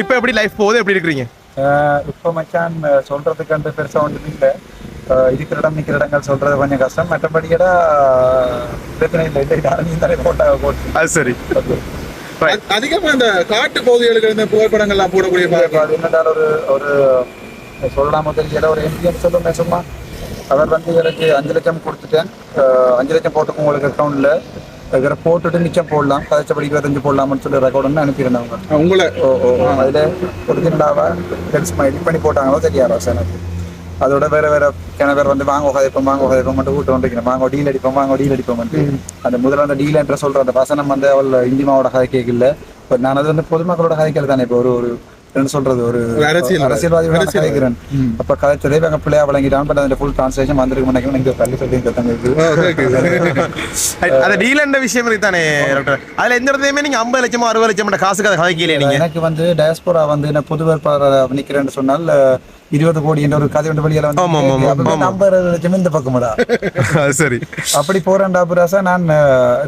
இப்போ எப்படி லைஃப் போகுது? எப்படி இருக்கிறீங்க? இப்ப மச்சான் ஆஹ் சொல்றதுக்கு வந்து பெருசா ஒன்றும் இல்லை. இருக்கிற இடம் நிக்கிற இடங்கள் சொல்றது கொஞ்சம் கஷ்டம். மற்றபடியடா பிரச்சனை இல்லை. இல்லை யாரும் தலை போட்டாக போட்டு அது சரி. அதிகமா இந்த காட்டு பகுதிகளுக்கு இந்த புகைப்படங்கள்லாம் போடக்கூடிய. அது என்னடால் ஒரு ஒரு சொல்லலாமோ தெரியல ஒரு எம்பிஎம் சொல்லுமே சும்மா. அவர் வந்து எனக்கு அஞ்சு லட்சம் கொடுத்துட்டேன். அஞ்சு லட்சம் போட்டுக்கும் உங்களுக்கு அக்கௌண்ட்ல இதில் போட்டுட்டு நிச்சயம் போடலாம். கதைச்சபடி இருபத்தஞ்சு போடலாம்னு சொல்லி ரெக்கார்ட் ஒன்று அனுப்பியிருந்தேன் அவங்க உங்களை. ஓ ஓ அதில் ஒரிஜினலாவா ஹெல்ஸ் எடிட் பண்ணி போட்டாங்களோ தெரியாதா சார் எனக்கு? அதோட வேற வேற கிணறு பேர் வந்து வாங்க உகாதிப்போம் வாங்க உகாதிப்போம் மட்டும் கூட்டு வந்துருக்கணும் வாங்க டீல் அடிப்போம் வாங்க டீல் அடிப்போம் அந்த முதல்ல அந்த டீல் என்ற சொல்ற அந்த வசனம் வந்து அவள் இந்திமாவோட கதை கேட்கல இப்போ நான் அது வந்து பொதுமக்களோட கதைக்கல தானே. இப்போ ஒரு ஒரு என்ன சொல்றது ஒரு நான் அரசியல்வாதி. கதைக்கிறேன். அப்ப கதைச்சதே எங்க பிள்ளையா வழங்கிட்டான் பட் அதில் ஃபுல் டிரான்ஸ்லேஷன் வந்திருக்கு நினைக்கிறேன் இங்க கல்வி சொல்லி. அது டீல் என்ற விஷயம் டாக்டர் அதுல எந்த இடத்துலயுமே நீங்க ஐம்பது லட்சமோ அறுபது லட்சம் காசுக்கு அதை கதைக்கலையே நீங்க. எனக்கு வந்து டயஸ்போரா வந்து என்ன புது வேட்பாளர் நிக்கிறேன்னு சொன்னால் இருபது கோடி என்ற ஒரு கதை ஒன்று வெளியில வந்து ஐம்பது லட்சம் இந்த பக்கமடா சரி. அப்படி போறேன்டா புராசா நான்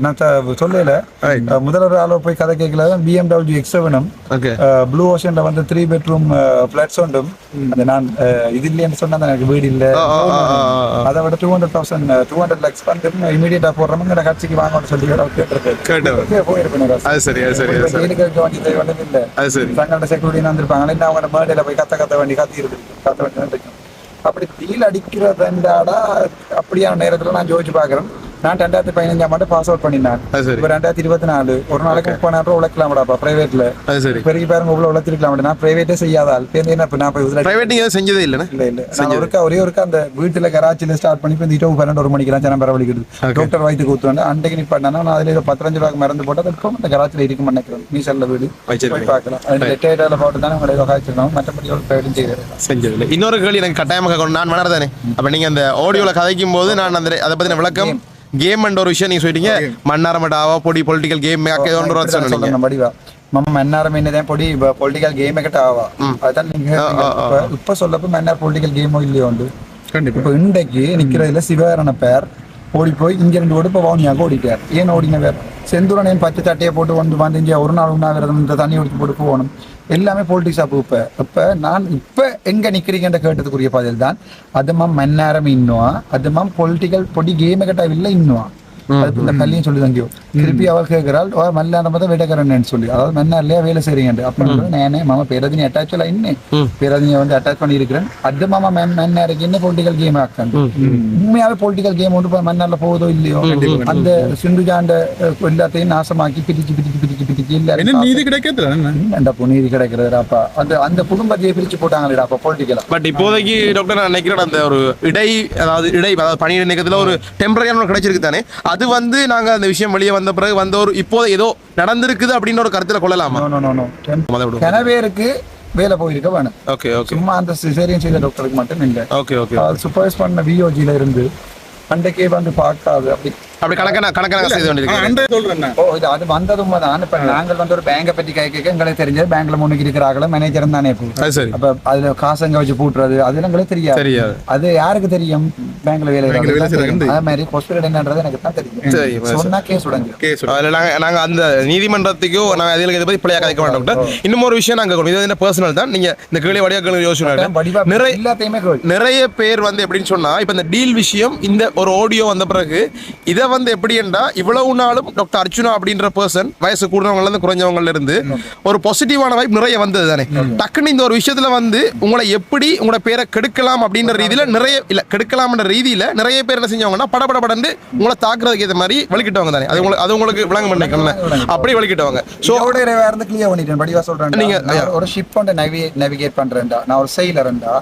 நான் சொல்லல. Right. அஹ், முதல் ஒரு ஆளோ போய் கதை கேட்கல. பிஎம்டபிள்யூ எக்ஸ் செவனும் ப்ளூ ஓஷன்ல வந்து த்ரீ பெட்ரூம் ஃபிளாட்ஸ் உண்டும். அந்த நான் இது இல்லைன்னு சொன்னா எனக்கு வீடு இல்ல. அதை விட two hundred thousand two hundred lakhs வந்து இமீடியட்டா போடுறவங்க கட்சிக்கு வாங்கன்னு சொல்லி கேட்டிருக்கேன் போயிருப்பேன் சரி சரி சரி. ஜெயிலுக்கு வைக்க வேண்டிய தேவை ஒண்ணும் இல்ல தங்களோட செக்யூரிட்டி வந்திருப்பாங்க இல்லை அவங்க மேடையில போய் கத்த கத்த வேண்டி கத்தி இருக்கு பார்த்து இருக்கும் அப்படி டீல் அடிக்கிறதாடா அப்படியான நேரத்தில் நான் ஜோதிச்சு பார்க்குறேன். நான் ரெண்டாயிரத்தி பதினஞ்சாம் ஆண்டு பாஸ் அவுட் பண்ணினேன் இப்ப ரெண்டாயிரத்தி இருபத்தி நாலு. ஒரு நாளைக்கு முப்பதாயிரம் ரூபாய் உழைக்கலாம்டாப்பா பிரைவேட்ல பெருகி பாருங்க இவ்வளவு உழைச்சிருக்கலாம் நான் பிரைவேட்டே செய்யாத ஆள். என்ன நான் போய் பிரைவேட் செஞ்சதே இல்லைண்ணே? இல்ல இல்ல. நான் ஒருக்கா ஒரே ஒருக்கா அந்த வீட்டுல கராச்சியில ஸ்டார்ட் பண்ணி இப்போ இரவு பன்னெண்டு ஒரு மணிக்கு ஜனம் பரவலிக்குது டாக்டர் வயிற்றுக்கு ஊத்துவாங்க அன்றைக்கு நிப்பாட்டினா நான் அதுல பத்தஞ்சு ரூபாய்க்கு மருந்து போட்டு அது இப்போ அந்த கராச்சியில இருக்கும் நினைக்கிறேன். மீசல்ல வீடு. போய் பார்க்கலாம். போட்டு தானே உங்களை காய்ச்சிருக்கோம். மற்றபடி ஒரு பிரைவேட்டும் செய்யறது செஞ்சதில்லை இன்னொரு கேள்வி எனக்கு கட்டாயமாக நான் மணர் தானே அப்ப நீங்க அந்த ஆடியோல கதைக்கும் போது நான் அந்த அதை பத்தின விளக்கம்? கேம் என்ற ஒரு விஷயம் நீங்க சொல்லிட்டீங்க. மன்னாரமட்டாவா பொடி பொலிட்டிக்கல் கேம் சொன்னீங்க. மம்ம மன்னாரம் என்னதான் பொடி பொலிட்டிக்கல் கேம் கிட்ட ஆவா. அதான் நீங்க. இப்ப சொல்லப்ப மன்னார் பொலிட்டிக்கல் கேமோ இல்லையோ உண்டு? கண்டிப்பா. இப்ப இன்றைக்கு நிக்கிறதுல சிவகாரண பேர் ஓடி போய் இங்க ரெண்டு ஓடு இப்ப வவுனியாக்கு ஓடிட்டார். ஏன் பேர் செந்தூரன் ஏன் பச்சை சட்டையை போட்டு வந்து வந்து இங்க ஒரு நாள் உண்ணாவிரதம் இந்த தண்ணி ஊற்றி போட்டு போகணும். எல்லாமே பொலிட்டிக்ஸ் அப்போ இப்ப. இப்ப நான் இப்ப எங்க நிக்கிறீங்கன்ற கேட்டதுக்குரிய பதில் தான் அதுமா மன்னாரம் இன்னும் அதுமா பொலிட்டிக்கல் பொடி கேம் கிட்ட இல்லை இன்னும். அது இந்த கல்லியும் சொல்லி தங்கியோ. திருப்பி அவள் கேட்கிறாள் ஓ மல்லாரம் தான் விடக்கிறேன்னு சொல்லி. அதாவது மன்னார்லயே வேலை செய்றீங்க அப்ப நானே மாமா பேரதினி அட்டாச் இன்னும் பேரதினியை வந்து அட்டாச் பண்ணி இருக்கிறேன் அது மாமா மன்னாருக்கு என்ன பொலிட்டிக்கல் கேம் ஆக்காங்க உண்மையாவே பொலிட்டிக்கல் கேம் ஒன்று மன்னார்ல போகுதோ இல்லையோ அந்த சிந்துஜாண்ட எல்லாத்தையும் நாசமாக்கி பிரிச்சு பிரிச்சு பிரிச்சு பிரிச்சு என்ன இல்ல நீதி கிடைக்கிறது அந்த புனீதி கிடைக்கிறதுடாப்பா அந்த அந்த குடும்பத்தையே பிரிச்சு போட்டாங்களேடாப்பா பொலிட்டிக்கலா பட் இப்போதைக்கு டாக்டர் நான் நினைக்கிறேன் அந்த ஒரு இடை அதாவது இடை அதாவது பணியிட நிகழ்த்துல ஒரு டெம்பரரியான கிடைச்சிருக்கு தானே. அது வந்து நாங்க அந்த விஷயம் வெளியே வந்த பிறகு வந்த ஒரு இப்போது ஏதோ நடந்திருக்குது அப்படின்னு ஒரு கருத்துல கொள்ளலாமா? விடுவோம். கிணவேருக்கு வேலை போயிருக்க வேணும். ஓகே ஓகே சும்மா அந்த சிசேரியன் செய்த டாக்டருக்கு மட்டும் இல்லை. ஓகே ஓகே சூப்பர்வைஸ் பண்ண விஓஜில இருந்து அன்றைக்கே வந்து பார்க்காது அப்படி அப்படி கணக்கான கணக்கான செய்து வேண்டியிருக்கு அது வந்தது உண்மைதான் இப்ப நாங்கள் வந்து ஒரு பேங்கை பத்தி கேட்க எங்களுக்கு தெரிஞ்சது பேங்க்ல முன்னுக்கு இருக்கிறாங்கள மேனேஜர் தானே அது சரி. அப்ப அதுல காசு எங்க வச்சு பூட்டுறது அதெல்லாம் எங்களுக்கு தெரியாது. தெரியாது. அது யாருக்கு தெரியும்? பேங்க்ல வேலை. அதே மாதிரி ஹாஸ்பிட்டல் என்னன்றது எனக்கு தான் தெரியும். சொன்னா கேஸ் உடஞ்சிடும் கேஸ் அதுல நாங்க நாங்க அந்த நீதிமன்றத்துக்கோ நாங்க அதில் இதை பத்தி பிள்ளையா கதைக்க மாட்டோம். இன்னும் ஒரு விஷயம் நாங்க இது வந்து பர்சனல் தான்? நீங்க இந்த கேள்வி வழியா கேள்வி யோசிச்சு வடிவா நிறைய எல்லாத்தையுமே. நிறைய பேர் வந்து எப்படின்னு சொன்னா இப்ப இந்த டீல் விஷயம் இந்த ஒரு ஆடியோ வந்த பிறகு இதை வந்து எப்படி என்றா இவ்வளவு நாளும் டாக்டர் அர்ச்சுனா அப்படின்ற பர்சன் வயசு கூடுறவங்கல இருந்து குறைஞ்சவங்கல இருந்து ஒரு பாசிட்டிவான வைப் நிறைய வந்தது தானே. டக்குன்னு இந்த ஒரு விஷயத்துல வந்து உங்களை எப்படி உங்களோட பேரை கெடுக்கலாம் அப்படின்ற ரீதியில நிறைய இல்ல கெடுக்கலாம்ன்ற ரீதியில நிறைய பேர் என்ன செஞ்சவங்கன்னா படபடபடன்னு உங்களை தாக்குறதுக்கு ஏற்ற மாதிரி வலிக்கிட்டவங்க தானே. அது உங்களுக்கு அது உங்களுக்கு விளங்க பண்ணிக்கணும் அப்படி வலிக்கிட்டவங்க. ஸோ வேற இருந்து கிளியர் பண்ணிட்டேன். படிவா சொல்றேன் நீங்க- ஒரு ஷிப் வந்து நேவிகேட் பண்றேன்டா. நான் ஒரு செயலர்ண்டா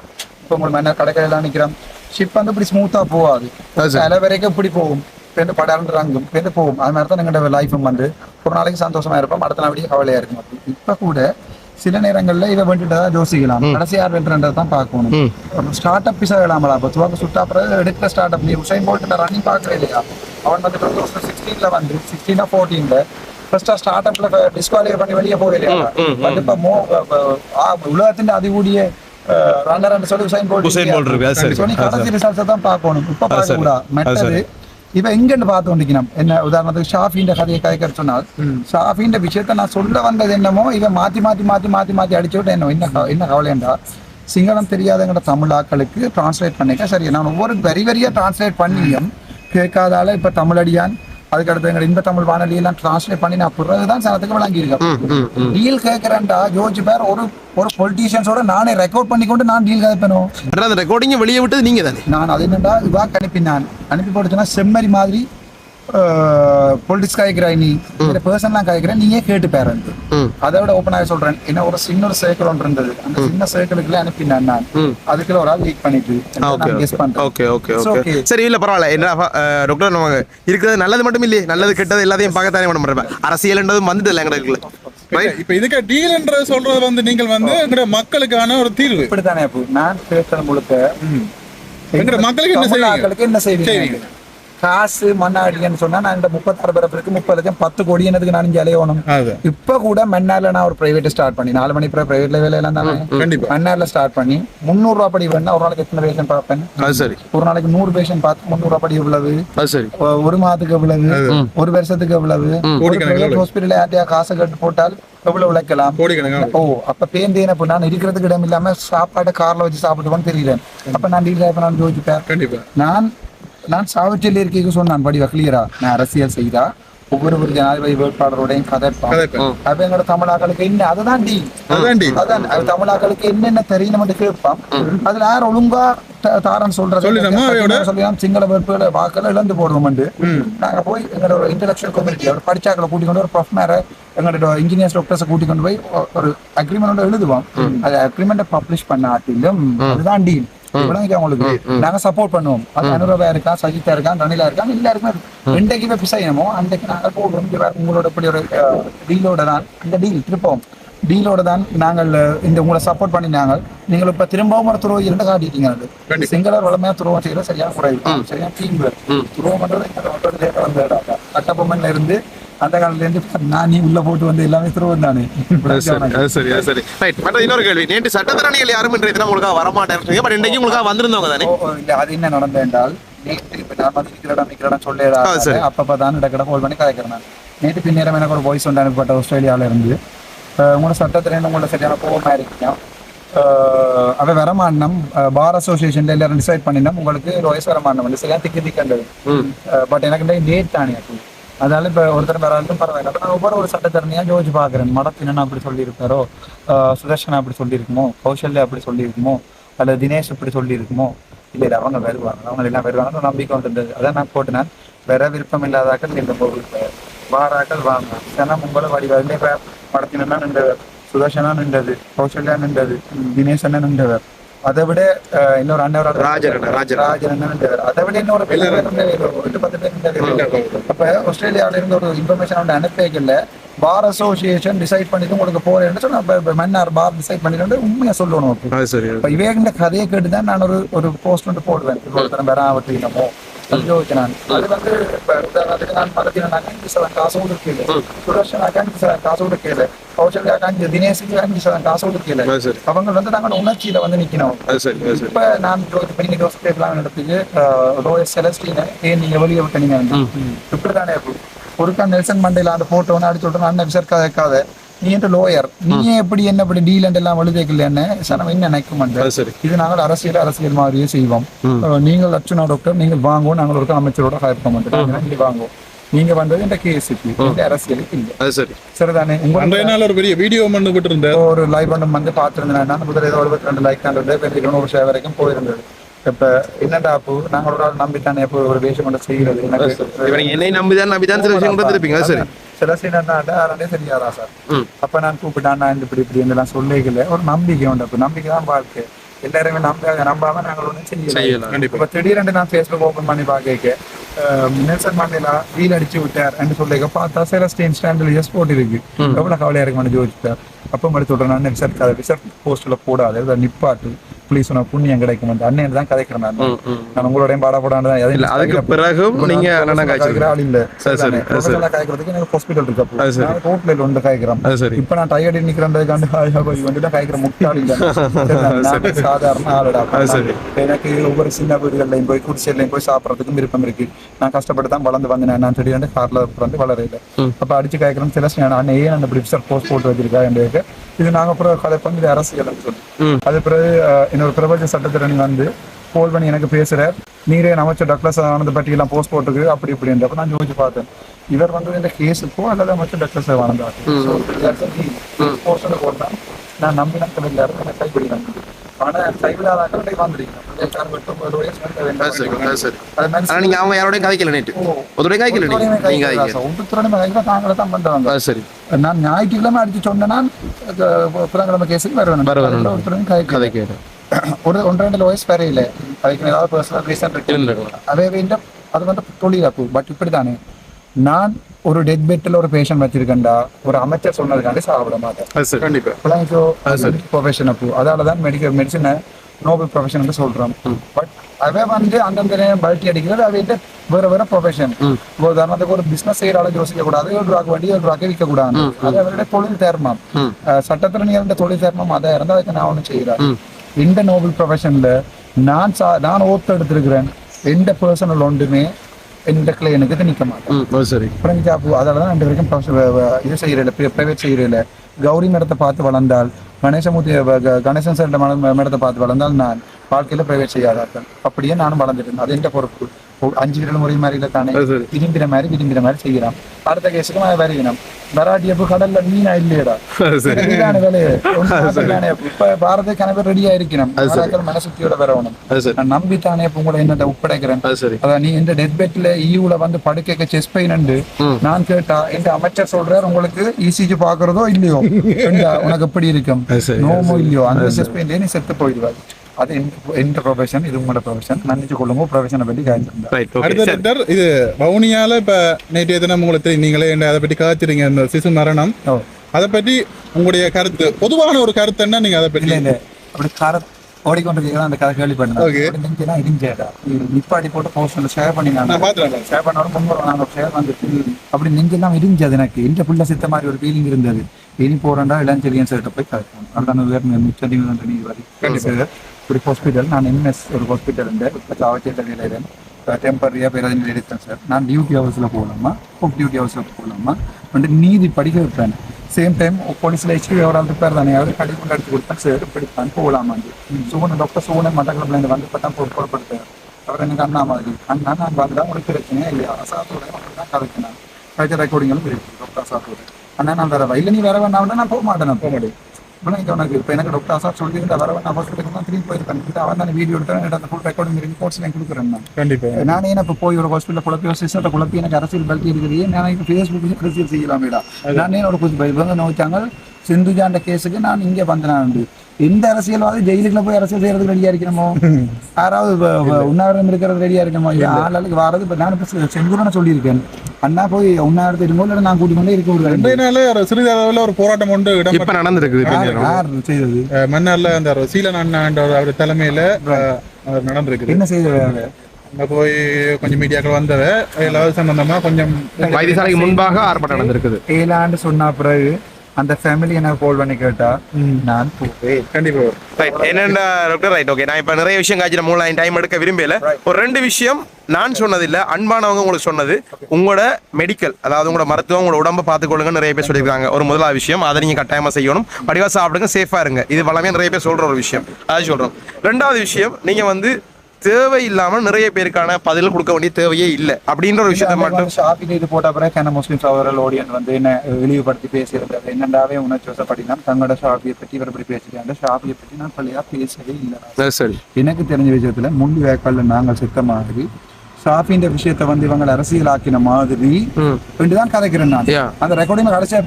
இப்போ உங்களுக்கு என்ன கடைக்கெல்லாம் நிக்கிறேன்? ஷிப் வந்து இப்படி ஸ்மூத்தா போகாது. சில வரைக்கும் இப்படி போகும். பேருந்து ரங்கும் பேருந்து போகும். அது மாதிரி தான் எங்களோட லைஃபும் வந்து. ஒரு நாளைக்கு சந்தோஷமா இருப்போம் அடுத்த நாள் கவலையா இருக்கும். அப்படி. இப்ப கூட சில நேரங்கள்ல இதை வந்துட்டு தான் யோசிக்கலாம். கடைசி யார் வென்றன்றதை தான் பார்க்கணும். ஸ்டார்ட் அப் பிசா இல்லாமலா இப்போ துவாக்க சுட்டா அப்புறம் எடுக்கிற ஸ்டார்ட் அப் நீ உசைன் போல்ட்டு ரன்னிங் பார்க்கவே இல்லையா? அவன் வந்து டூ தௌசண்ட் சிக்ஸ்டீன்ல வந்து சிக்ஸ்டீனா ஃபோர்டீன்ல ஃபர்ஸ்டா ஸ்டார்ட் அப்ல டிஸ்குவாலிஃபை பண்ணி வெளியே போகவே இல்லையா? பட் இப்போ மோ. உலகத்தின் அதிகூடிய ரன்னர் சொல்லி உசைன் போல்ட் நீ கடைசி ரிசல்ட்ஸை தான் பார்க்கணும். இப்ப பார்க்க கூடாது மற்றது இப்ப எங்கன்னு பார்த்து கொண்டிருக்கணும் என்ன உதாரணத்துக்கு ஷாஃபின்ற கதையை கதைக்கிற சொன்னால் ஷாஃபின்ற விஷயத்த நான் சொல்ல வந்தது என்னமோ இவன் மாத்தி மாத்தி மாத்தி மாத்தி மாத்தி அடிச்சு விட்டு என்ன என்ன என்ன கவலைண்டா சிங்களம் தெரியாதங்கிற தமிழ் ஆக்களுக்கு டிரான்ஸ்லேட் பண்ணிக்க சரி நான் ஒவ்வொரு வரி வரியா டிரான்ஸ்லேட் பண்ணியும் கேட்காதால இப்ப தமிழடியான் அதுக்கடுத்து எங்க இன்ப தமிழ் வானொலி எல்லாம் டிரான்ஸ்லேட் பண்ணி நான் பிறகுதான் சனத்துக்கு விளங்கியிருக்கேன். டீல் கேட்கிறேன்டா யோசிச்சு பேர் ஒரு ஒரு பொலிட்டீஷியன்ஸோட நானே ரெக்கார்ட் பண்ணி கொண்டு நான் டீல் கேட்பேனும் அந்த ரெக்கார்டிங்கை வெளியே விட்டது நீங்க தானே நான் அது என்னடா இவாக்கு அனுப்பினான் அனுப்பி போட்டுச்சுன்னா செம்மறி மாதிரி பொலிட்டிக்ஸ் காய்க்கிறாய் நீ. இந்த பர்சன்லாம் காய்க்கிறேன் நீயே கேட்டு பேரன் ம். அதை விட ஓப்பனாக சொல்றேன். என்ன ஒரு சின்ன ஒரு சர்க்கிள் ஒன்று இருந்தது. அந்த சின்ன சர்க்கிளுக்குள்ள அனுப்பினான் நான் அதுக்குள்ள ஒரு ஆள் லீக் பண்ணிட்டு ஓகே ஓகே ஓகே. சரி இல்ல பரவாயில்ல. என்ன டாக்டர் நம்ம இருக்கிறது நல்லது மட்டும் இல்லையே? நல்லது கெட்டது எல்லாத்தையும் பார்க்கத்தானே பண்ண முடியும் அரசியல்ன்றதும் வந்துட்டு இல்லை எங்களுக்கு. ரைட் இப்ப இதுக்கு டீல் என்ற சொல்றது வந்து நீங்கள் வந்து எங்கட மக்களுக்கான ஒரு தீர்வு. இப்படித்தானே அப்போ நான் பேசுறது முழுக்க எங்கட மக்களுக்கு என்ன செய்வீங்க. காசு மண்ணாடின்னு சொன்னா நான் இந்த முப்பத்தாறு பிறப்பிற்கு முப்பது லட்சம் பத்து கோடி என்னதுக்கு நான் அலையணும் இப்ப கூட மன்னார்ல நான் ஒரு பிரைவேட் ஸ்டார்ட் பண்ணி நாலு மணி பிரைவேட்ல வேலையெல்லாம் தானே? கண்டிப்பா. மன்னார்ல ஸ்டார்ட் பண்ணி முந்நூறு ரூபா படி வேணா ஒரு நாளைக்கு எத்தனை பேஷன் பார்ப்பேன்? அது சரி. ஒரு நாளைக்கு நூறு பேஷன் பார்த்து முந்நூறு ரூபா படி எவ்வளவு? அது சரி. ஒரு மாதத்துக்கு எவ்வளவு? ஒரு வருஷத்துக்கு எவ்வளவு? பிரைவேட் ஹாஸ்பிட்டல் யார்ட்டையா காசை கட்டு போட்டால் எவ்வளவு உழைக்கலாம்? ஓ அப்ப பேந்தேன இப்ப நான் இருக்கிறதுக்கு இடம் இல்லாம சாப்பாட்டை கார்ல வச்சு சாப்பிட்டுவோன்னு தெரியல. அப்ப நான் டீல் இப்ப நான் யோசிப்பேன். கண்டிப்பா. நான் நான் சாவச்சல் இருக்கைக்கு சொன்னான் படிவா கிளியரா நான் அரசியல் செய்தா? ஒவ்வொரு ஒரு ஜனாதிபதி வேட்பாளரோடையும் கதைப்பான் கதைப்பேன். அப்ப எங்களோட தமிழாக்களுக்கு என்ன? அதுதான். டீல் அதான் தமிழாக்களுக்கு என்னென்ன தெரியும் மட்டும் கேட்பான். அதுல யார் ஒழுங்கா தாரன் சொல்றது? சொல்லலாம் சிங்கள வேட்புகளை வாக்களை இழந்து போடுவோம் நாங்க போய் எங்களோட ஒரு இன்டலெக்சுவல் கம்யூனிட்டி ஒரு படிச்சாக்களை கூட்டி கொண்டு ஒரு ப்ரொஃபனரை எங்களோட இன்ஜினியர்ஸ் டாக்டர்ஸை கூட்டி கொண்டு போய் ஒரு அக்ரிமெண்ட் எழுதுவோம். அது அக்ரிமெண்ட்டை பப்ளிஷ் பண்ணாட்டிலும் அதுதான் டீல் விளங்கிக்க உங்களுக்கு. நாங்க சப்போர்ட் பண்ணுவோம். அது அனுரவா இருக்கா சஜித்தா இருக்கா ரணிலா இருக்கா எல்லாருக்குமே ரெண்டைக்குமே பிசையணுமோ அன்றைக்கு நாங்க போடுறோம். உங்களோட இப்படி ஒரு டீலோட தான். இந்த டீல் திருப்போம். டீலோட தான் நாங்கள் இந்த உங்களை சப்போர்ட் பண்ணினாங்க. நீங்கள் இப்ப திரும்பவும் ஒரு துருவம் இரண்டு காட்டிட்டீங்க அது. சிங்களர் வளமையா துருவம் செய்யறது சரியான குறைவு. சரியான டீம் துருவம் பண்றது. கட்டபொம்மன்ல இருந்து அந்த காலத்துல இருந்து நான் நீ உள்ள போட்டு வந்து எல்லாமே துருவம் தானே. சரி சரி ரைட் மற்ற இன்னொரு கேள்வி. நேற்று சட்டத்தரணிகள் யாரும் இன்றைய தினம் உங்களுக்காக வரமாட்டேன் பட் இன்றைக்கு உங்களுக்காக வந்திருந்தவங்க தானே. இல்ல அது என்ன நடந்தது என்றால் நேற்று இப்ப நான் வந்து நிக்கிற இடம் சொல்லிடா. அப்பப்ப தான் இடக்கிட கால் பண்ணி கதைக்கிறேன். நேற்று பின்னேரம் எனக்கு ஒரு வாய்ஸ் ஒன்று அனுப்பப்பட்ட ஆஸ்திரேலியால இருந்து உங்களோட சட்டத்திரையும் உங்களோட சரியான கோபமா இருக்கீங்க அஹ், அவ வரமானம் பார் அசோசியேஷன்ல எல்லாரும் டிசைட் பண்ணினோம் உங்களுக்கு ஒரு வயசு வரமானம் வந்து சரியா திக்கு திக்கண்டது பட் எனக்கு டேட் தானே அதனால இப்ப ஒருத்தர் வராலும் பரவாயில்ல. நான் ஒவ்வொரு ஒரு சட்டத்தரணியா யோசிச்சு பாக்குறேன். மடத்தினன் அப்படி சொல்லியிருப்பாரோ அஹ், சுதர்ஷனா அப்படி சொல்லியிருக்குமோ கௌசல்யா அப்படி சொல்லியிருக்குமோ அல்லது தினேஷ் இப்படி சொல்லியிருக்குமோ இல்லை இல்லை அவங்க வருவாங்க. அவங்க எல்லாம் வருவாங்க நம்பிக்கை வந்துருந்தது அதான் நான் போட்டுனேன் வேற விருப்பம் இல்லாதாக்கள் இந்த பொருள் வாராக்கள் வாங்க. ஏன்னா உங்களை வழி வந்து இப்ப மடத்தினா நின்றவர் சுதர்ஷனா நின்றது கௌசல்யா நின்றது தினேஷனா நின்றவர். அதை விட இன்னொரு அண்ணன் ராஜன் ராஜன். அண்ணன் நின்றவர் அதை விட இன்னொரு எட்டு பத்து பேர். அப்ப ஆஸ்திரேலியாவில இருந்து ஒரு இன்ஃபர்மேஷன் வந்து அனுப்பிக்கல. பார் அசோசியேஷன் டிசைட் பண்ணிட்டு உங்களுக்கு போறேன்னு சொன்னா மன்னார் பார் டிசைட் பண்ணிட்டு உண்மையா சொல்லணும். இப்ப இவேக கதையை கேட்டு தான் நான் ஒரு ஒரு போஸ்ட் வந்து போடுவேன். ஒருத்தரம் யோசிச்சு நான் படத்தினாக்க அஞ்சு சதம் காசு கொடுக்கல சுதர்ஷனாக்க அஞ்சு சதம் காசு கொடுக்கல கௌசல்யாக்கு அஞ்சு தினேஷுக்கு அஞ்சு சதம் காசு கொடுக்கல அவங்க வந்து நாங்கள் உணர்ச்சியில வந்து நிக்கணும் இப்ப நான் ஜோதி பண்ணி ஜோசி பேசலாம் நடத்துக்கு ரோயஸ் செலஸ்டீனை ஏன் நீங்க வெளியே விட்டீங்க இப்படிதானே இருக்கும் ஒருக்கா நெல்சன் மண்டேல அந்த போட்டோன்னு அடிச்சு விட்டு அண்ணன் விசாரிக்காத நீ என்ற லோயர் நீ எப்படி என்ன இப்படி டீல் எல்லாம் எழுதிக்கல என்ன சனம் என்ன நினைக்கும் இது நாங்கள் அரசியல் அரசியல் மாதிரியே செய்வோம். நீங்கள் அர்ச்சுனா டாக்டர் நீங்கள் வாங்குவோம். நாங்கள் ஒரு அமைச்சரோட ஹயர் பண்ண மாட்டோம். நீங்க வாங்குவோம். நீங்க வந்தது இந்த கேஸுக்கு இந்த அரசியலுக்கு இல்லை. அது சரி. சரிதானே? அன்றைய நாள் ஒரு பெரிய வீடியோ மண்ணு விட்டு இருந்த ஒரு லைவ் ஒன்று வந்து பார்த்துருந்தேன் நான். முதல்ல ஏதோ எழுபத்தி ரெண்டு லைக் தான் இருந்தது. இருநூறு ஷேர் வரைக்கும் போயிருந்தது. இப்ப என்னடா அப்போ? நாங்க ஒரு ஆள் நம்பித்தானே இப்போ ஒரு வேஷம் கொண்டு செய்யறது என்னை நம்பிதான் நம்பிதான் சில விஷயம் சரி. சில சீனாண்டா யாருன்னே தெரியாதா சார். அப்ப நான் கூப்பிட்டான் நான் இப்படி இப்படி எல்லாம் சொல்லிக்கல. ஒரு நம்பிக்கை உண்டு அப்ப. நம்பிக்கை தான் வாழ்க்கை. எல்லாருமே நம்பாங்க நம்பாம நாங்கள் ஒன்றும் செய்யல. இப்ப திடீரென்று நான் ஃபேஸ்புக் ஓபன் பண்ணி பார்க்க நெல்சன் மண்டேலா வீல் அடிச்சு விட்டார் சொல்லிக்க பார்த்தா செலஸ்டீன் ஸ்டாண்டில் எஸ் போட்டு இருக்கு. எவ்வளவு கவலையா இருக்குன்னு யோசிச்சார் அப்ப மட்டும் சொல்றேன் நான் விசாரிக்காத விசார் போஸ்ட்ல போடாது நிப்பாட்டு. ப்ளீஸ் உனக்கு புண்ணியம் கிடைக்கும் அந்த அண்ணன் தான் கதைக்கிறேன் நான். நான் உங்களோட பாடப்படாத இல்ல அதுக்கு பிறகும் நீங்க ஆள் இல்ல. எனக்கு ஹாஸ்பிட்டல் இருக்கு காய்க்கிறேன். அது சரி. இப்ப நான் டயர்ட் நிக்கிறேன் வந்து தான் காய்க்கிற முட்டாள் இல்ல சாதாரண ஆளுடா. எனக்கு ஒவ்வொரு சின்ன வீடுகள்லையும் போய் குடிசைலையும் போய் சாப்பிடறதுக்கும் விருப்பம் இருக்கு. நான் கஷ்டப்பட்டு தான் வளர்ந்து வந்தேன். நான் திடீர்னு கார்ல வந்து வளரையில அப்ப அடிச்சு காய்க்கிறோம் சில நான் ஏன் அந்த பிரிப்சர் போஸ்ட் போட்டு வச்சிருக்கா என்று இது நாங்க அப்புறம் கதை பண்ணி அரசியல். அது பிறகு இன்னொரு பிரபஞ்ச சட்டத்திறனி வந்து போல் பண்ணி எனக்கு பேசுறார் நீரே அமைச்சர் டக்ளஸ் ஆனந்த பற்றி எல்லாம் போஸ்ட் போட்டுருக்கு அப்படி இப்படி அப்ப நான் யோசிச்சு பார்த்தேன். இவர் வந்து இந்த கேஸுக்கோ அல்லது அமைச்சர் டக்ளஸ் வாழ்ந்தார் போட்டான். நான் நம்பினத்தில் எல்லாரும் என்ன கைப்பிடிக்கிறேன் நீங்க அவங்க நேற்று நீங்க தாங்களே தான் பண்றாங்க சரி. நான் ஞாயிற்றுக்கிழமை அடிச்சு சொன்னேன்னா புதன்கிழமை கேஸுக்கு வருவேன். ஒருத்தரும் கைக்கு கதை கேட்டு ஒரு ஒன்று ரெண்டு வயசு வரையில அதுக்கு ஏதாவது பர்சனல் ரீசன் இருக்கு. இருந்திருக்கலாம். அதே வேண்டும் அது வந்து தொழில் அப்பு பட் இப்படித்தானே. நான் ஒரு டெத் பெட்டில் ஒரு பேஷண்ட் வச்சிருக்கேன்டா. ஒரு அமைச்சர் சொன்னதுக்காண்டி சாப்பிட மாட்டேன். அது சரி. கண்டிப்பா. ப்ரொஃபஷன் அப்பு அதால தான் மெடிக்கல் மெடிசனை நோபல் ப்ரொஃபஷன் சொல்றோம். பட் அவன் வந்து அந்தந்த பல்ட்டி அடிக்கிறது அவன் வேற வேற ப்ரொஃபஷன் உதாரணத்துக்கு ஒரு பிசினஸ் செய்யற அளவுக்கு யோசிக்க கூடாது. ஒரு ரூபாய்க்கு வண்டி ஒரு ரூபாய்க்கு விற்க கூடாது. அது அவருடைய தொழில் தேர்மம். சட்டத்திறனி இருந்த தொழில் தேர்மம் அதான் இருந்தா அதுக்கு நான் ஒண்ணு செய்யறேன் இந்த நோபல் ப்ரொஃபஷன்ல நான் சா- நான் ஓத்து எடுத்திருக்கிறேன். எந்த பர்சனல் ஒன்றுமே எந்த கிளையனுக்கு நிக்க மாட்டேன். சரி. ஜாப்பு அதால தான் ரெண்டு பேருக்கும் profession- வ- வ- இது செய்யறதில்ல பிரைவேட் செய்யறதில்ல கௌரி மேடத்தை பார்த்து வளர்ந்தால் கணேசமூர்த்தி கணேசன் சார் மேடத்தை பார்த்து வளர்ந்தால் நான் வாழ்க்கையில பிரைவேட் செய்யாதார்கள். அப்படியே நானும் வளர்ந்துட்டேன் அது எந்த பொறுப்பு? அஞ்சு விரல் முறை மாதிரி தானே அது சரி. விரும்பின மாதிரி விரும்பின மாதிரி செய்யலாம் அடுத்த கேஸுக்கு நான் வரையணும் வராட்டியப்போ கடல்ல மீனா இல்லையடா அது இதுதானே வேலையே. இப்ப பாரத கனவு ரெடியா இருக்கணும் மனசுத்தியோட வரணும் அது நான் நம்பித்தானே இப்ப உங்களை என்னத்தை ஒப்படைக்கிறேன் அது அதான் நீ இந்த டெத் பெட்ல ஈவுல வந்து படுக்கைக்கு செஸ் பெயின் நான் கேட்டா இந்த அமைச்சர் சொல்றாரு உங்களுக்கு இசிஜி பாக்குறதோ இல்லையோ உனக்கு எப்படி இருக்கும் அது நோமோ இல்லையோ அந்த செஸ் பெயின்லயே நீ செத்து போயிடுவாரு அது எந்த ப்ரொஃபஷன் இது உங்களோட ப்ரொஃபஷன் நினைச்சு கொள்ளுங்க ப்ரொஃபஷனை பற்றி காய்ச்சிருந்தா ரைட் ஓகே அடுத்த டாக்டர் இது வவுனியால இப்ப நேற்றைய தினம் உங்களுக்கு தெரியும் நீங்களே என்ன அதை பற்றி காய்ச்சிருங்க இந்த சிசு மரணம் அதை பற்றி உங்களுடைய கருத்து பொதுவான ஒரு கருத்து என்ன நீங்க அதை பற்றி அப்படி கார ஓடிக்கொண்டிருக்கீங்க அந்த கதை கேள்வி. பண்ணேன் இடிஞ்சேடா நிப்பாட்டி போட்டு போஸ்ட்ல ஷேர் பண்ணினாங்க நான் பாத்துறேன் ஷேர் பண்ணோட முன்னூறு நானூறு ஷேர் வந்துச்சு அப்படி நெஞ்செல்லாம் இடிஞ்சது எனக்கு இந்த புள்ள சித்த மாதிரி ஒரு ஃபீலிங் இருந்தது இனி போறேன்டா எல்லாம் சரியா சொல்லிட்டு போய் கரெக்டாக அதுதான் வேறு மிச்சடி நீ வரி ஒரு ஹாஸ்பிட்டல் நான் எம்எஸ் ஒரு ஹாஸ்பிட்டல் உண்டு இப்போ சாவச்சேட்ட நிலையில டெம்பரரியாக பேரதில் எடுத்தேன் சார் நான் டியூட்டி ஹவுஸில் போகலாமா ஹோப் டியூட்டி ஹவுஸில் போகலாமா வந்து நீதி படிக்க வைப்பேன் சேம் டைம் போலீஸில் ஹெச்பி ஒரு பேர் தானே அவர் கடி கொண்டு எடுத்து கொடுத்தா சார் படிப்பான் போகலாமாண்டு சுகுண டாக்டர் சுகுணன் மட்டக்களப்பில் வந்து பார்த்தா தான் அவர் எனக்கு அண்ணா மாதிரி அண்ணா நான் பார்த்தா ஒரு பிரச்சனையே இல்லையா அசாத்தோட தான் கதைக்கினேன் கழிச்ச ரெக்கார்டிங்களும் இருக்கு டாக்டர் அசாத்தோட அண்ணா நான் வேற இல்லை நீ வேற வேணா நான் போக மாட்டேன் போக மாட்டேன் இப்போ எனக்கு உனக்கு இப்போ எனக்கு டாக்டர் அசாத் சொல்லியிருந்தா வர வேணா ஹாஸ்பிட்டலுக்கு தான் திரும்பி போயிருக்கேன். அவன் தானே வீடியோ எடுத்தேன் அந்த ஃபுல் ரெக்கார்டிங் ரிப்போர்ட்ஸ் நான் கொடுக்குறேன் நான் கண்டிப்பா. நானே என்ன இப்போ போய் ஒரு ஹாஸ்பிட்டல் குழப்பி சிஸ்டத்தை குழப்பி எனக்கு அரசியல் பல்கி இருக்குது. நான் இப்போ ஃபேஸ்புக் அரசியல் செய்யலாமேடா? நானே ஒரு கொஞ்சம் இவங்க நோச்சாங்க சிந்துஜாண்ட கேஸுக்கு நான் இங்கே வந்தேன் எந்த அரசியல்வாதி ஜெயிலுக்குள்ள போய் அரசியல் செய்யறதுக்கு ரெடியா இருக்கணுமோ? யாராவது உண்ணாவிரதம் இருக்கிறது ரெடியா இருக்கணுமோ? ஆளாளுக்கு வாரது இப்போ நான் இப்போ செங்கூரனை சொல்லியிருக்கேன். அண்ணா போய் உண்ணாவிரதம் இருக்கும்போது நான் கூட்டிக் கொண்டே இருக்க விடுவேன் ரெண்டே நாள் ஒரு சிறிது அளவில் ஒரு போராட்டம் ஒன்று இடம் இப்ப யார் செய்தது? மன்னார்ல அந்த சீலன் அண்ணா அவர் தலைமையில நடந்திருக்குது. என்ன செய்தது அங்க போய் கொஞ்சம் மீடியாக்கள் வந்தவ எல்லாரும் சம்பந்தமா கொஞ்சம் வைத்தியசாலைக்கு முன்பாக ஆர்ப்பாட்டம் நடந்திருக்குது. ஏழாண்டு சொன்ன பிறகு அந்த ஃபேமிலி எனக்கு கால் பண்ணி கேட்டா நான் போவேன் கண்டிப்பா. ரைட் என்னென்ன டாக்டர் ரைட் ஓகே நான் இப்போ நிறைய விஷயம் காய்ச்சி மூணு டைம் எடுக்க விரும்பல. ஒரு ரெண்டு விஷயம் நான் சொன்னது இல்ல அன்பானவங்க உங்களுக்கு சொன்னது. உங்களோட மெடிக்கல் அதாவது உங்களோட மருத்துவம் உங்களோட உடம்ப பார்த்துக்கொள்ளுங்க நிறைய பேர் சொல்லியிருக்காங்க. ஒரு முதலாவது விஷயம் அதை நீங்க கட்டாயமா செய்யணும். படிவா சாப்பிடுங்க சேஃபா இருங்க. இது வளமே நிறைய பேர் சொல்ற ஒரு விஷயம். அதை சொல்றோம். ரெண்டாவது விஷயம் நீங்க வந்து தேவை தேவையில்லாமல் நிறைய பேருக்கான பதில் கொடுக்க வேண்டிய தேவையே இல்ல. அப்படின்ற விஷயத்த மட்டும் ஷாப்பிங் இது போட்ட பிறகு என்ன முஸ்லீம் சகோதரர்கள் ஓடியன் வந்து என்ன இழிவுபடுத்தி பேசியிருந்தது என்னண்டாவே உணர்ச்சி வசப்படினா தங்களோட ஷாப்பியை பற்றி இவரை பற்றி பேசிட்டாங்க ஷாப்பியை பற்றி நான் பள்ளியா பேசவே இல்லை. சரி எனக்கு தெரிஞ்ச விஷயத்துல முள்ளு வேக்காலில் நாங்கள் சித்த மாதிரி ஷாஃபின்ற விஷயத்தை வந்து இவங்க அரசியலாக்கின மாதிரி தான் கதைக்கிறேன் நான். அந்த ரெக்கார்டிங் கடைசியா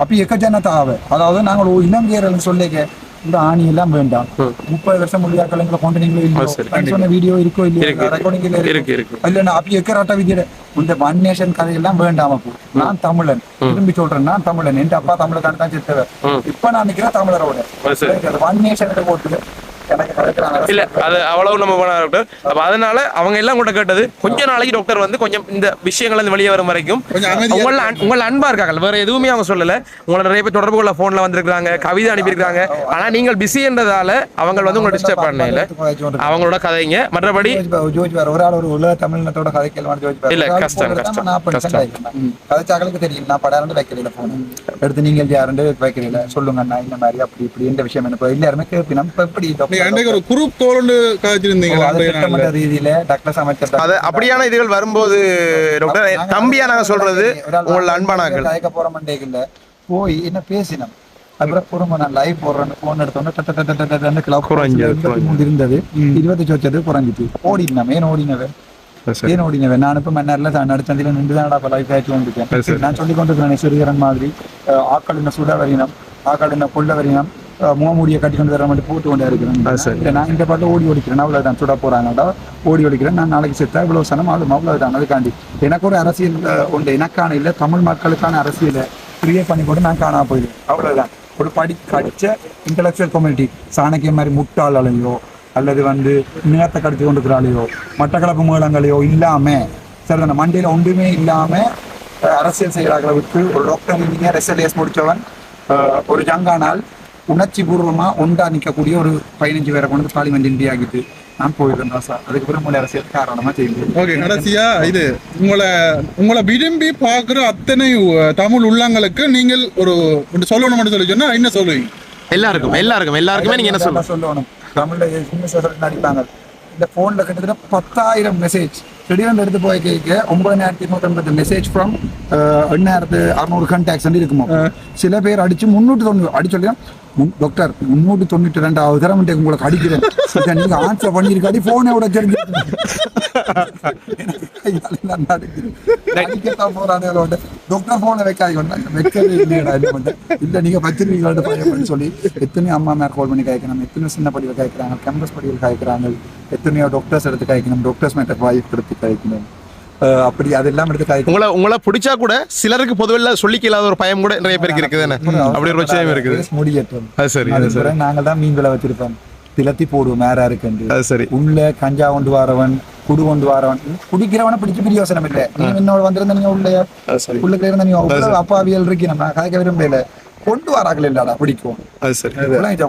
அப்ப எக்கஜனத்தாவை அதாவது நாங்கள் இனம் வேறு சொல்லிக்க இந்த ஆணி எல்லாம் வேண்டாம் முப்பது வருஷம் முடியாக்கள் கொண்டு நீங்களோ இல்லையோ? நான் சொன்ன வீடியோ இருக்கோ இல்லையோ? ரெக்கார்டிங் இருக்கு. இருக்கு? இல்ல அப்படி இருக்கிறாட்ட விதிர இந்த ஒன் நேஷன் கதையெல்லாம் வேண்டாம் அப்போ. நான் தமிழன். திரும்பி சொல்றேன் நான் தமிழன். என் அப்பா தமிழன் தான் செத்தவர். இப்ப நான் நிக்கிறேன் தமிழரோட. ஒன் நேஷன் கிடைக்கிறாங்க இல்ல அது அவ்வளவு நம்ம பண்ண டாக்டர் அப்ப அதனால அவங்க எல்லாம் கூட கேட்டது கொஞ்ச நாளைக்கு டாக்டர் வந்து கொஞ்சம் இந்த விஷயங்கள் வந்து வெளியே வரும் வரைக்கும். உங்கள உங்கள அன்பா இருக்காங்க வேற எதுவுமே அவங்க சொல்லல. உங்களை நிறைய பேர் தொடர்பு கொள்ள போன்ல வந்திருக்காங்க கவிதை அனுப்பியிருக்காங்க ஆனா நீங்கள் பிஸின்றதால அவங்க வந்து உங்களை டிஸ்டர்ப் பண்ணல அவங்களோட கதைங்க. மற்றபடி ஒரு ஆள் ஒரு உலக தமிழ்நாட்டோட ஜோஜ் வேற இல்ல, கஷ்டம், கஷ்டம், கஷ்டம். கதைச்சாக்களுக்கு தெரியும். நான் படாரண்டு வைக்கிறீங்க போன எடுத்து நீங்கள் யாருண்டு வைக்கிறீங்க சொல்லுங்க அண்ணா இந்த மாதிரி அப்படி இப்படி இந்த விஷயம் என்ன எல்லாருமே கேட்பினா. இப்ப எப்படி அன்றைக்கு ஒரு குரூப் தோழண்டு காய்ச்சிருந்தீங்க அது திட்டமிட்ட ரீதியில டாக்டர் அமைச்சர் அது அப்படியான இதுகள் வரும்போது டாக்டர் தம்பியா நாங்க சொல்றது உங்கள அன்பானாக்கள் போற மண்டேக்குல போய் என்ன பேசினோம்? அப்புறம் பொறுமை நான் லைவ் போடுறேன் போன் எடுத்தோன்னே கிளப் இருந்தது இருபத்தி சொச்சது குறைஞ்சிட்டு ஓடினேன் ஏன் ஓடினவன் ஏன் ஓடினவன் நான் இப்ப மன்னர்ல தான். நடுச்சந்தில நின்று தான் அப்ப லைஃப் ஆச்சு வந்துட்டேன் நான் சொல்லி கொண்டிருக்கிறேன் சிறுகரன் மாதிரி. ஆக்கள் என்ன சுட வரினம் ஆக்கள் என்ன கொள்ள வரினம். முகமூடியை கட்டி கொண்டு வர மாதிரி போட்டு கொண்டே இருக்கிறேன். நான் இந்த பாட்டு ஓடி ஓடிக்கிறேன் அவ்வளவுதான் சுட போறாங்கடா ஓடி ஓடிக்கிறேன் நான் நாளைக்கு செத்தா இவ்வளவு சனம் அவ்வளவு அவ்வளவுதான். அதுக்காண்டி. எனக்கு ஒரு அரசியல் உண்டு. எனக்கான இல்ல தமிழ் மக்களுக்கான அரசியலை கிரியேட் பண்ணி போட்டு நான் காணாம போயிடுவேன். அவ்வளவுதான். ஒரு படி படிச்ச இன்டலெக்சுவல் கம்யூனிட்டி சாணக்கியம் மாதிரி முட்டாளையோ அல்லது வந்து நேரத்தை கடிச்சு கொண்டுக்கிறாளையோ மட்டக்களப்பு மேளங்களையோ இல்லாம சரி அந்த மண்டியில ஒன்றுமே இல்லாம அஹ், அரசியல் செய்கிறார்களை விட்டு ஒரு டாக்டர் இன்ஜினியர் எஸ்எல்எஸ் முடிச்சவன் அஹ், ஒரு ஜங்கானால் உணர்ச்சி பூர்வமா ஒன்றா நிக்கக்கூடிய ஒரு பதினஞ்சு பேரை கொண்டு பார்லிமெண்ட் இந்தியா ஆகிட்டு நான் போயிருந்தேன் சார் அதுக்கு பிறகு மூல அரசியல் காரணமா செய்யுது ஓகே கடைசியா இது உங்களை உங்களை விரும்பி பார்க்குற அத்தனை தமிழ் உள்ளங்களுக்கு நீங்கள் ஒரு ஒன்று சொல்லணும்னு சொல்லி சொன்னா என்ன சொல்லுவீங்க? எல்லாருக்கும் எல்லாருக்கும் எல்லாருக்குமே நீங்க என்ன நான் சொல்லணும். தமிழ்ல நடிப்பாங்க. இந்த போன்ல கிட்டத்தட்ட பத்தாயிரம் மெசேஜ் திடீர்னு எடுத்து போய் கேட்க ஒன்பதாயிரத்தி இருநூத்தி மெசேஜ் ஃப்ரம் எண்ணாயிரத்து அறுநூறு கண்டாக்ட்ஸ் இருக்குமோ? சில பேர் அடிச்சு முன்னூற்றி தொண்ணூறு அடிச்சு டாக்டர் முன்னூற்றி தொண்ணூற்றி ரெண்டாவது தரம் உங்களுக்கு அடிக்கிறேன். நீங்க ஆன்சர் பண்ணிருக்காடி போனை விட தெரிஞ்சு அடிக்கத்தான் டாக்டர் போனை வைக்காதீங்க. வைக்கவே இல்லையடா என்ன பண்றேன் இல்ல நீங்க வச்சிருக்கீங்களோட பையன் சொல்லி எத்தனையோ அம்மா மேர் கால் பண்ணி கேட்கணும் எத்தனையோ சின்ன படிவில் கேட்கறாங்க கேம்பஸ் படிவில் கேட்கறாங்க எத்தனையோ டாக்டர்ஸ் எடுத்து கேட்கணும் டாக்டர்ஸ் மேட்டர் வாய்ப்பு எடுத்து அஹ் அப்படி அதெல்லாம் எடுத்து கேட்கணும் உங்களை உங்களை பிடிச்சா கூட சிலருக்கு பொதுவில் சொல்லிக்க இல்லாத ஒரு பயம் கூட நிறைய பேருக்கு இருக்குதானே அப்படி ஒரு பிரச்சனையும் இருக்குது. அது சரி அது பிறகு நாங்க தான் மீன்களை வச்சிருப்போம். திலத்தி போடுவோம் மேரா இருக்கு அது சரி. உள்ள கஞ்சா கொண்டு வரவன் குடு கொண்டு வரவன். குடிக்கிறவனை பிடிச்சு பிரியோசனம் இல்ல. நீ என்னோட நீங்க உள்ள. சரி. உள்ள இருந்த நீ அவ்வளவு அப்பாவியல் இருக்கு நம்ம கதைக்க விரும்பல கொண்டு வராங்களே இல்லாடா பிடிக்கும். அது சரி.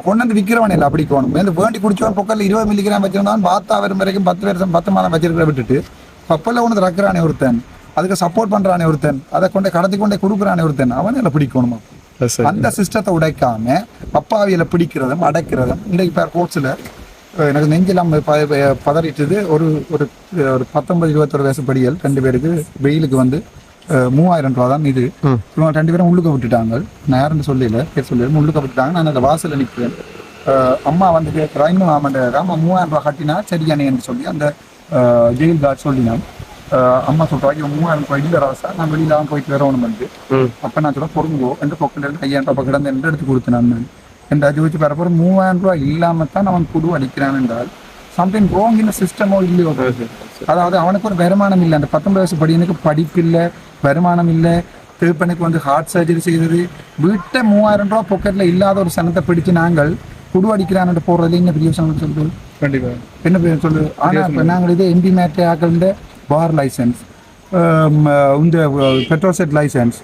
கொண்டு வந்து விக்கிறவன் இல்ல பிடிக்கணும். இந்த வேண்டி குடிச்சவன் பொக்கல்ல இருபது மில்லிகிராம் வச்சிருந்தான் பார்த்தா வரும் வரைக்கும் பத்து வருஷம் பத்து மாதம் வச்சிருக்கிற விட்டுட்டு கப்பல்ல கொண்டு ரக்குறானே ஒருத்தன். அதுக்கு சப்போர்ட் பண்றானே ஒருத்தன். அதை கொண்டு கடத்தி கொண்டே கொடுக்குறானே ஒருத்தன். அவன் இல்ல பிடிக்கணுமா அந்த சிஸ்டத்தை உடைக்காம அப்பாவியில பிடிக்கிறதும் அடைக்கிறதும் இன்றைக்கு பேர் கோர்ட்ஸில் எனக்கு நெஞ்செல்லாம் பதறிட்டது. ஒரு ஒரு ஒரு பத்தொன்பது இருபத்தொரு வயசு படிகள் ரெண்டு பேருக்கு வெயிலுக்கு வந்து மூவாயிரம் ரூபா தான் இது. இவங்க ரெண்டு பேரும் உள்ளுக்க விட்டுட்டாங்க. நான் யாருன்னு சொல்லல பேர் சொல்லல. உள்ளுக்க விட்டுட்டாங்க. நான் அந்த வாசல்ல நிற்கிறேன் அம்மா வந்து கேட்குறா இன்னும் ஆமாண்ட அம்மா மூவாயிரம் ரூபா கட்டினா சரியானேன்னு சொல்லி அந்த ஜெயில் கார்டு சொல்லினான். அம்மா சொல்றா இவன் மூவாயிரம் ரூபாய் இல்லை ராசா நான் வெளியில தான் போயிட்டு வரணும் வந்து. அப்ப நான் சொல்ல பொருங்கோ எந்த பக்கம் இருந்து ஐயாயிரம் ரூபாய் கிடந்து என்று எடுத்து கொடுத்தேன் நான். என் ஜோதிச்சு பரப்புற மூவாயிரம் ரூபாய் இல்லாம தான் அவன் குடு அடிக்கிறான் என்றால் சம்திங் ரோங் இன் சிஸ்டமோ இல்லையோ? அதாவது அவனுக்கு ஒரு வருமானம் இல்லை. அந்த பத்தொன்பது வயசு படியனுக்கு படிப்பு இல்லை. வருமானம் இல்லை. திருப்பனுக்கு வந்து ஹார்ட் சர்ஜரி செய்தது. வீட்டை மூவாயிரம் ரூபாய் பொக்கெட்ல இல்லாத ஒரு சனத்தை பிடிச்சு நாங்கள் குடு அடிக்கிறான்னு போடுறது என்ன பெரிய விஷயம் சொல்றது கண்டிப்பா. என்ன சொல்லு? ஆனா இப்ப நாங்கள் இது எம்பி மேட்டே ஆக்கள்ட பார் லைசன்ஸ் இந்த பெட்ரோல் செட் லைசன்ஸ்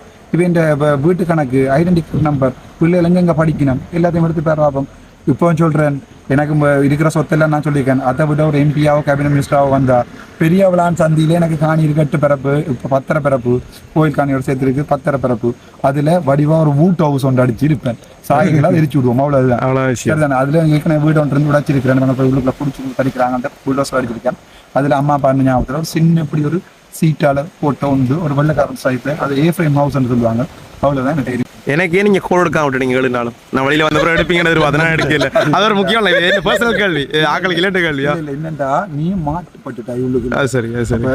வ- வீட்டு கணக்கு ஐடென்டி நம்பர் பிள்ளைகள் எங்கெங்க படிக்கணும். எல்லாத்தையும் எடுத்து பேர் பார்ப்போம் இப்போ சொல்றேன் எனக்கு இருக்கிற சொத்தெல்லாம் நான் சொல்லியிருக்கேன். அதை விட ஒரு எம்பியாவோ கேபினட் மினிஸ்டராவோ வந்தா பெரிய விளான் சந்தியில எனக்கு காணி இருக்கு எட்டு பிறப்பு இப்போ பத்தரை பிறப்பு கோயில் காணியோட சேர்த்து இருக்கு பத்தரை பிறப்பு. அதுல வடிவா ஒரு வூட் ஹவுஸ் ஒன்று அடிச்சு இருப்பேன். சாயங்களாம் எரிச்சு விடுவோம் அவ்வளவுதான். அவ்வளோ சரிதானே? அதுல ஏற்கனவே வீடு ஒன்று இருந்து உடைச்சிருக்கிறேன் போய் உள்ளுக்குள்ள பிடிச்சி படிக்கிறாங்க அந்த புல்டோஸ் அடிச்சிருக்கேன் அதுல அம்மா அப்பா ஞாபகத்தில் ஒரு சின்ன இப்படி ஒரு சீட்டால போட்ட உண்டு. ஒரு வெள்ளக்காரன் சைட்ல அது ஏ ஃப்ரேம் ஹவுஸ் சொல்லுவாங்க. அவ்வளவுதான் எனக்கு தெரியும். எனக்கே நீங்க கோல் எடுக்காம விட்டுட்டீங்க ஏழு நாளும். நான் வெளியில வந்த பிறகு எடுப்பீங்கன்னு எதிர்பார்த்து நான் எடுக்கல. அது ஒரு முக்கியம் இல்லை. இது பர்சனல் கேள்வி? ஆக்களுக்கு இல்லாட்டு கேள்வியா? இல்ல என்னண்டா? நீ மாட்டுப்பட்டுட்டா அது சரி அது சரி.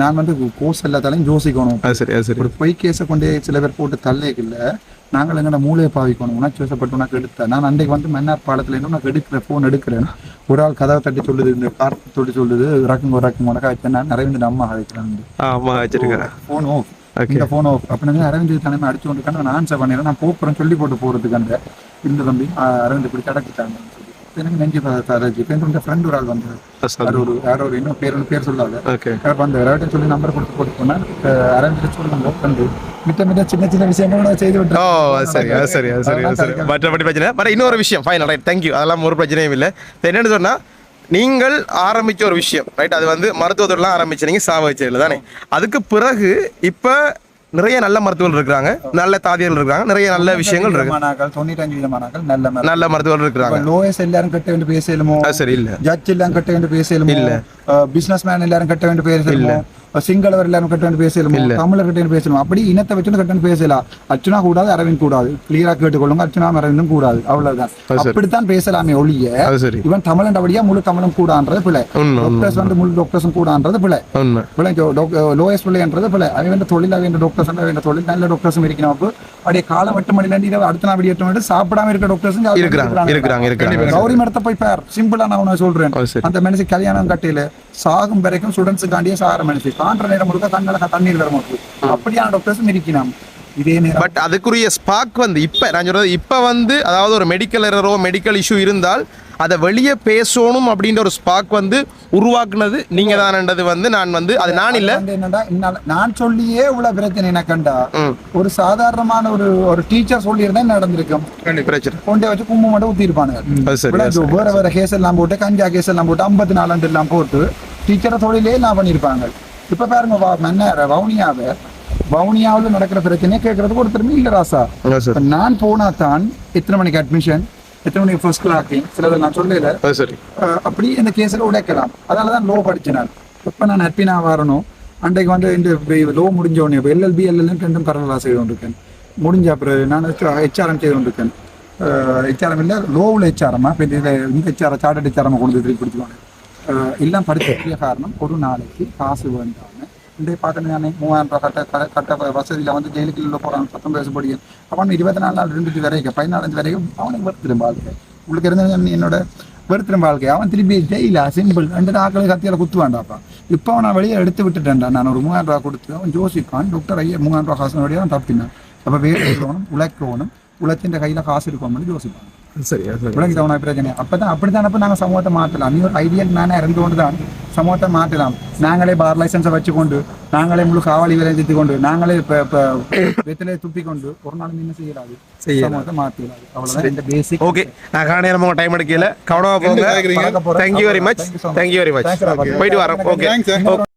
நான் வந்து கோர்ஸ் எல்லாத்தாலையும் யோசிக்கணும். அது சரி அது சரி. ஒரு பொய் கேஸை கொண்டு சில பேர் போட்டு தள்ளைக்குள்ள நாங்கள் எங்களோட மூளையை பாவிக்கணும்? உணர்ச்சி வசப்பட்டு உனக்கு எடுத்த. நான் அன்றைக்கு வந்து மன்னார் பாலத்துல இருந்து உனக்கு எடுக்கிறேன் ஃபோன் எடுக்கிறேன். ஒரு ஆள் கதவை தட்டி சொல்லுது இந்த கார் தொட்டி சொல்லுது ரக்கம் ஒரு ரக்கம் உனக்கு நான் அரவிந்த் அம்மா அழைக்கிறேன் ஆமா வச்சிருக்கிறேன் ஃபோன் Okay. இந்த ஃபோன் ஆஃப் அப்படின்னு அரவிந்த் தலைமை அடிச்சு கொண்டு நான் ஆன்சர் பண்ணிடுறேன். நான் போப்புறேன் சொல்லி போட்டு போறதுக்கு அந்த இந்த தம்பி அரவிந்த் இப்படி கிடக்குட்டாங்க எனக்கு நெஞ்சு இப்போ என்னோட ஃப்ரெண்ட் ஒரு ஆள் வந்து யாரோ ஒரு யாரோ ஒரு இன்னும் பேர் பேர் சொல்லாத. ஓகே யார் வந்து அரவிந்த் சொல்லி நம்பர் கொடுத்து போட்டு போனேன் அரவிந்த் சொல்லுங்க ஃப்ரெண்டு சின்ன சின்ன விஷயங்கள் நான் செய்து ஓ அது சரி அது சரி அது சரி அது சரி. மற்றபடி பிரச்சனை பட் இன்னொரு விஷயம் ஃபைன் ரைட் தேங்க்யூ அதெல்லாம் ஒரு பிரச்சனையும் இல்லை. என்னன்னு சொன்னா நீங்கள் ஆரம்பிச்ச ஒரு விஷயம் ரைட் அது வந்து மருத்துவத்துறையெல்லாம் ஆரம்பிச்சு நீங்க சாவ வச்சதுல தானே? அதுக்கு பிறகு இப்ப நிறைய நல்ல மருத்துவர்கள் இருக்கிறாங்க நல்ல தாதியர்கள் இருக்காங்க நிறைய நல்ல விஷயங்கள் இருக்கு. தொண்ணூத்தஞ்சு விதமானாக்கள் நல்ல நல்ல மருத்துவர்கள் இருக்கிறாங்க. லோயஸ் எல்லாரும் கட்ட வேண்டிய பேசலுமோ சரி இல்ல. ஜட்ஜ் எல்லாம் கட்ட வேண்டிய பேசலுமோ இல்ல. பிசினஸ் மேன் எல்லாரும் கட்ட வேண்டிய பேசலுமோ சிங்களவர் எல்லாரும் கட்ட வேண்டிய பேசலுமோ தமிழர் கட்ட வேண்டிய பேசலுமோ? அப்படி இனத்தை வச்சு கட்ட வேண்டிய பேசலாம் அர்ச்சனா கூடாது அரவிந்த் கூடாது. கிளியரா கேட்டுக்கொள்ளுங்க. அர்ச்சனா அரவிந்தும் கூடாது. அவ்வளவுதான். அப்படித்தான் பேசலாமே ஒழிய இவன் தமிழன் அப்படியா முழு தமிழும் கூடான்றது பிள்ளை டாக்டர்ஸ் வந்து முழு டாக்டர்ஸும் கூடான்றது பிள்ளை பிள்ளை லோயஸ் பிள்ளைன்றது பிள்ளை அவன் தொழில் அவன் டாக்டர்ஸ் அவன் தொழில் நல்ல டாக்டர்ஸும் இருக்கணும். அப்போ அப்படியே காலம் எட்டு இருந்து இரவு அடுத்த நாள் விடிய எட்டு மணி சாப்பிடாம இருக்க டாக்டர்ஸும் இருக்கிறாங்க இருக்கிறாங்க. இருக்கிறாங்க கௌரி மரத்தை போய் பார். சிம்பிளா நான் உனக்கு சொல்றேன். அந்த மனுஷன் கல்யாணம் கட்டையில. சாகும் வரைக்கும் ஸ்டூடெண்ட்ஸுக்காண்டியே சாகிற மனுஷன். காண்ற நேரம் முழுக்க கண்ணல தண்ணீர் வர மாட்டோம் அப்படியான டாக்டர்ஸும் இருக்கணும் பட் அதுக்குரிய ஸ்பாக் வந்து இப்ப நான் சொல்றது இப்ப வந்து அதாவது ஒரு மெடிக்கல் எரரோ மெடிக்கல் இஷ்யூ இருந்தால் அதை வெளியே பேசணும் அப்படின்ற ஒரு ஸ்பாக் வந்து உருவாக்குனது நீங்க தானன்றது வந்து நான் வந்து அது நான் இல்ல. நான் சொல்லியே இவ்வளவு பிரச்சனை எனக்கண்டா. ஒரு சாதாரணமான ஒரு ஒரு டீச்சர் சொல்லியிருந்தா நடந்திருக்கும்? பிரச்சனை. கொண்டே வச்சு கும்பு மட்டும் இவ்வளவு இது வேற வேற கேஸ் எல்லாம் போட்டு கஞ்சா கேஸ் எல்லாம் போட்டு ஐம்பத்தி நாலு எல்லாம் போட்டு டீச்சரை தொழிலே எல்லாம் பண்ணியிருப்பாங்க. இப்ப பாருங்க வா மன்னர் வவுனியாவை. வவுனியாவில் நடக்கிற பிரச்சனையை கேட்கறதுக்கு ஒருத்தருமே இல்ல ராசா. நான் போனா தான் எத்தனை மணிக்கு அட்மிஷன் எத்தனை மணிக்கு ஃபர்ஸ்ட் கிளாக்கிங் சிலதை நான் சொல்லல. அப்படி இந்த கேஸில் உடைக்கலாம். அதனால தான் லோ படிச்சேன் நான் இப்போ நான் ஹாப்பினா வரணும். அன்றைக்கு வந்து இந்த லோ முடிஞ்ச உடனே இப்போ எல்எல்பி எல்எல்எம் ரெண்டும் பரவலாக செய்து கொண்டிருக்கேன். முடிஞ்ச அப்புறம் நான் ஹெச்ஆர்எம் செய்து கொண்டிருக்கேன். ஹெச்ஆர்எம் இல்லை லோவில் ஹெச்ஆர்எம்மா இப்போ இதில் இந்த ஹெச்ஆர் சார்ட்டட் ஹெச்ஆர்எம் கொண்டு திருப்பி கொடுத்துக்கோங்க அஹ் எல்லாம் படிச்சதுக்கு காரணம் ஒரு நாளைக்கு காசு வேண்டாம இன்றைய பார்த்தேன் மூவாயிரம் ரூபாய் கட்ட க- கட்ட வசதியில் வந்து ஜெயிலுக்கு உள்ள போகிறான் சத்தம் வயசு படிக்க. அவன் இருபத்தி நாலு நாள் இருந்துட்டு வரைக்கும் பதினாலஞ்சு வரைக்கும் அவனுக்கு வருத்திடும் வாழ்க்கை. உங்களுக்கு இருந்த என்னோட வெறுத்திரும் வாழ்க்கை. அவன் திருப்பி ஜெயிலா சிம்பிள் ரெண்டு நாட்களும் கத்தியால் குத்து வேண்டாப்பா இப்போ நான் வெளியே எடுத்து விட்டுட்டேன்டா. நான் ஒரு மூவாயிரம் ரூபா கொடுத்து அவன் ஜோசிப்பான். டாக்டர் ஐயா மூவாயிரம் ரூபா காசு வழியாக அவன் தப்பினான். அப்போ வேலை இருக்கணும் உழைக்கணும். உழைச்சின்ற கையில் காசு இருக்கணும்னு யோசிப்பான் சரி விளங்கி தவணை பிரச்சனை. அப்பதான் அப்படித்தான் அப்ப நாங்க சமூகத்தை மாத்தலாம். நீ ஒரு ஐடியல் மேனா இருந்து கொண்டு தான் சமூகத்தை மாற்றலாம் நாங்களே பார் லைசன்ஸை வச்சுக்கொண்டு நாங்களே முழு காவலி விளைஞ்சிட்டு கொண்டு நாங்களே வெத்திலே துப்பி கொண்டு ஒரு நாள் என்ன செய்யலாது. சமூகத்தை மாற்றலாம் அவ்வளவுதான். இந்த பேசிக் ஓகே நான் காண நேரம் டைம் எடுக்கல. கவனமா போங்க? Thank you very much. Thank you very much. போயிட்டு வரோம். ஓகே.